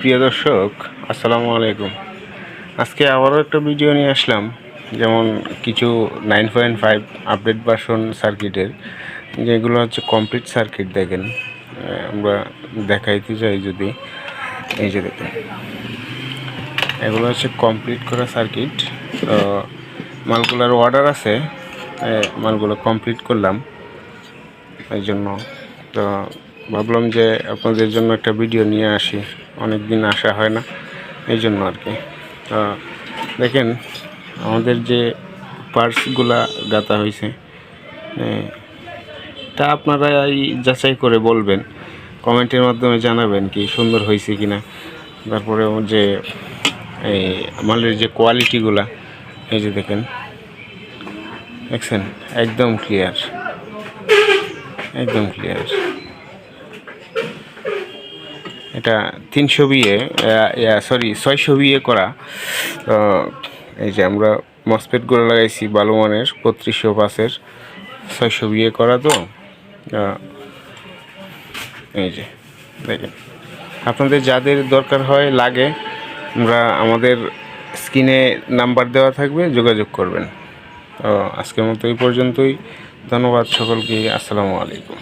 প্রিয় দর্শক, আসসালামু আলাইকুম। আজকে আবারও একটা ভিডিও নিয়ে আসলাম, যেমন কিছু nine point five update version সার্কিটের, যেগুলো হচ্ছে কমপ্লিট সার্কিট দেখেন। আমরা দেখাইতে চাই যদি, এই যে এগুলো হচ্ছে কমপ্লিট করা সার্কিট। তো মালগুলোর অর্ডার আছে মালগুলো কমপ্লিট করলাম। এই জন্য তো ভাবলাম যে আপনাদের জন্য একটা ভিডিও নিয়ে আসি। অনেক দিন আসা হয় না, এই জন্য আর কি। তো দেখেন, আমাদের যে পার্সগুলা গাঁথা হয়েছে তা আপনারা এই যাচাই করে বলবেন। কমেন্টের মাধ্যমে জানাবেন কি সুন্দর হয়েছে কি না তারপরে যে এই মালের যে কোয়ালিটিগুলা এই যে দেখেন, দেখছেন? একদম ক্লিয়ার একদম ক্লিয়ার এটা তিনশো বিয়ে সরি ছয়শো বিয়ে করা। এই যে আমরা মসপেটগুলো লাগাইছি, বালুমানের মানের বত্রিশশো পাঁচের, ছয়শো বিয়ে করা তো। এই যে, দেখেন। আপনাদের যাদের দরকার হয়, লাগে, আমরা আমাদের স্ক্রিনে নাম্বার দেওয়া থাকবে, যোগাযোগ করবেন। আজকের মতো এই পর্যন্তই। ধন্যবাদ সকলকে। আসসালামু আলাইকুম।